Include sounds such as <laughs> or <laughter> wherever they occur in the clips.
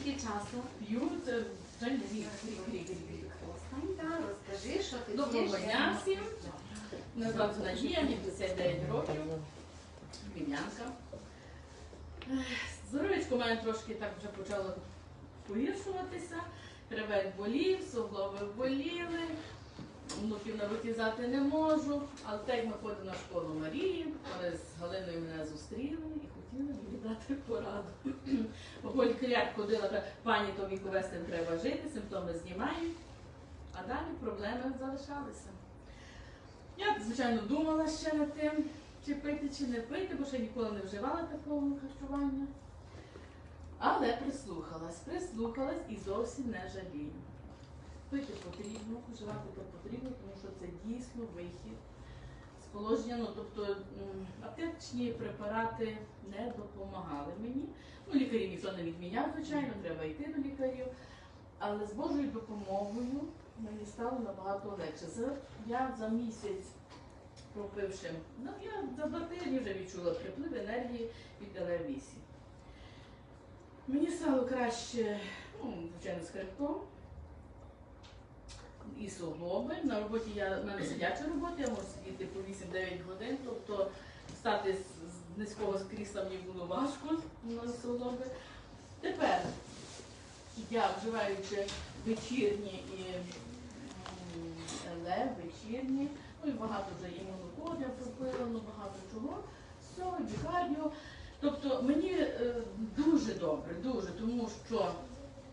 Скільки часу? П'ю це вже не рік, рік, рік, рік. Останька, розкажи, що ти Доброго п'єш. дня всім. Мене звати Надія, мені 59 років. Вівнянка. Ех, Здоров'ячко у мене трошки так вже почало погіршуватися. Хребет болів, суглоби боліли, внуків на руки не можу. Але так як ми ходимо на школу Марії, вони з Галиною мене зустріли і хотіли мені дати пораду. <clears throat> Бо лікаря ходила, пані то віку вести не треба жити, симптоми знімають. А далі проблеми залишалися. Я, звичайно, думала ще над тим, чи пити, чи не пити, бо ще ніколи не вживала такого харчування. Але прислухалась, прислухалась і зовсім не жалію. Пити потрібно, вживати то потрібно, тому що це дійсно вихід з положення. Ну, тобто аптечні препарати не допомагали мені. Ну, лікарів ніхто не відміняв, звичайно, треба йти до лікарів. Але з Божою допомогою мені стало набагато легше. За, я за місяць пропивши, ну я за два тижні вже відчула приплив енергії від ЛР-8. Мені стало краще, ну, звичайно, з хребтом і суглоби. На роботі я в мене сидяча робота, я можу сидіти по 8-9 годин, тобто встати з, з низького крісла мені було важко на суглоби. Тепер я вживаючи вечірні і м, вечірні, ну і багато вже і молоко я пропила, ну багато чого, все, лікарню. Тобто мені е, дуже добре, дуже, тому що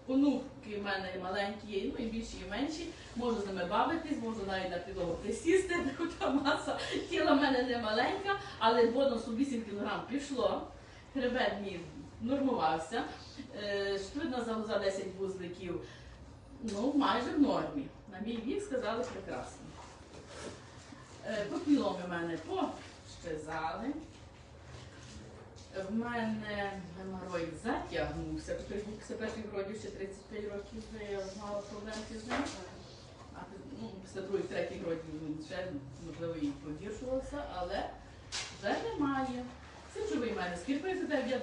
онуки в мене маленькі ну і більші, і менші, можу з ними бавитись, можу навіть на підлогу присісти, <laughs> хоча маса тіла в мене не маленька, але бонусу 8 кг пішло, хребет мій нормувався, е, штучна 10 вузликів, ну майже в нормі. На мій вік сказали прекрасно. Е, Попіломи в мене пощезали. В мене геморой затягнувся. Після перших родів ще 35 років вже я мала проблемки з ним. Ну, після других, третіх родів він ще можливо і погіршувався, але вже немає. Сиджовий в мене скір президент. Я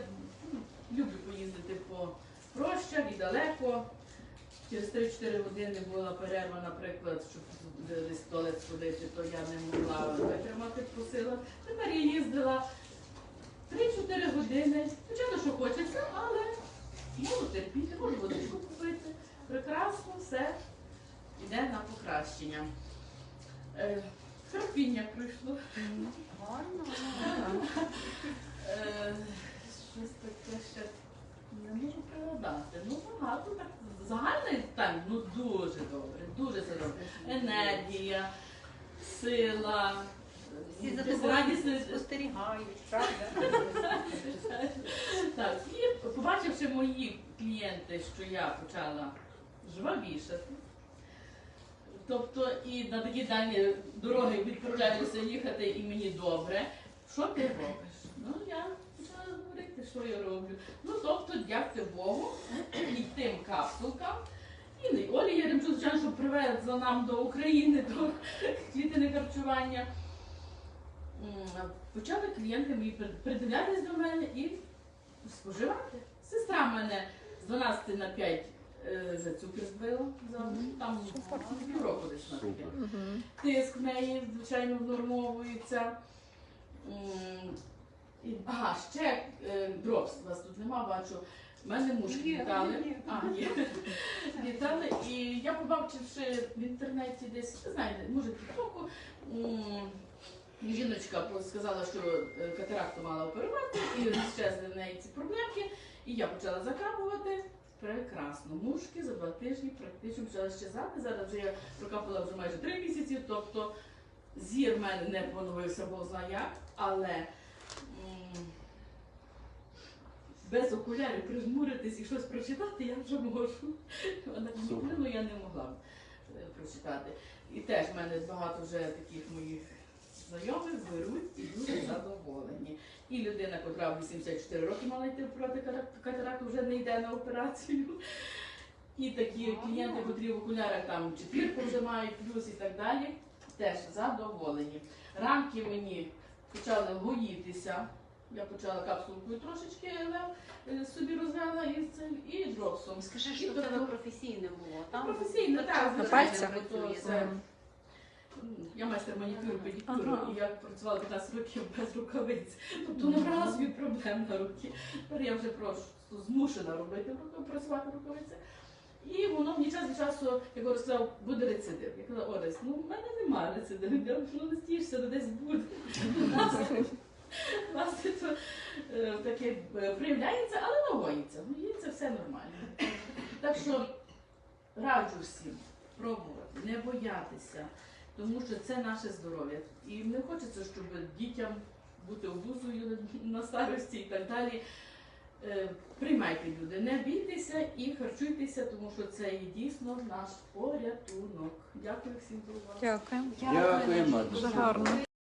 ну, люблю поїздити по прощах і далеко. Через 3-4 години була перерва, наприклад, щоб десь туалет сходити, то я не могла витримати, просила. Тепер я їздила 3-4 години. Звичайно, що хочеться, але можу терпіти, можу водичку купити. Прекрасно, все йде на покращення. Е, Терпіння прийшло. Гарно. Е, Щось таке ще не можу пригадати. Ну багато так. Загальний стан ну дуже добре, дуже все добре. Енергія, сила. Всі за тобою спостерігають, правда? Так, і побачивши мої клієнти, що я почала жвавішати. Тобто і на такі дальні дороги відправляюся їхати і мені добре. Що ти робиш? Ну я почала говорити, що я роблю. Ну тобто, дякую Богу, і тим капсулкам. І не Олі Яремчук, звичайно, що привезла нам до України до клітини харчування. Почали клієнти мої при- придивлятись до мене і споживати. Сестра мене з 12 на 5 е, цукер збила за там півроку десь на таке. Тиск в неї, звичайно, внормовується. І- Ага, ще е, дропс, вас тут нема, бачу. У мене мушки Є, літали. є. А, є. <laughs> літали. І я побачивши в інтернеті десь, знаю, може тіктоку, м, жіночка сказала, що е, катаракту мала оперувати, і щезли в неї ці проблемки. І я почала закапувати. Прекрасно. Мушки за два тижні практично почали щезати. Зараз вже я прокапала вже майже три місяці, тобто зір в мене не поновився, бо знає як, але м, без окулярів прижмуритись і щось прочитати я вже можу. А на я не могла е, прочитати. І теж в мене багато вже таких моїх знайомих беруть і дуже задоволені. І людина, в 84 роки мала йти проти катаракту- вже не йде на операцію. І такі клієнти, котрі в окулярах там четвірку вже мають, плюс і так далі, теж задоволені. Ранки мені почали гоїтися. Я почала капсулкою трошечки е, собі розвела і, це, і дроп. Скажи, що в тобто- тебе професійне було. Там Професійно, так, На пальцях? То Я майстер манікюру, педикюру, Ага. і я працювала 15 років без рукавиць. Тобто не брала собі проблем на руки. Тепер я вже просто змушена робити працювати рукавиці. І воно мені час від часу, як Орес сказав, буде рецидив. Я казала, Орес, ну в мене немає рецидиву, я ну не стішся, ну десь буде. <laughs> Власне, то е, таке е, проявляється, але нагоїться. Ну, це все нормально. Так що раджу всім пробувати, не боятися, тому що це наше здоров'я. І не хочеться, щоб дітям бути обузою на старості і так далі. Е, Приймайте люди, не бійтеся і харчуйтеся, тому що це є дійсно наш порятунок. Дякую всім за увагу. Дякую. Дякую. Дуже гарно.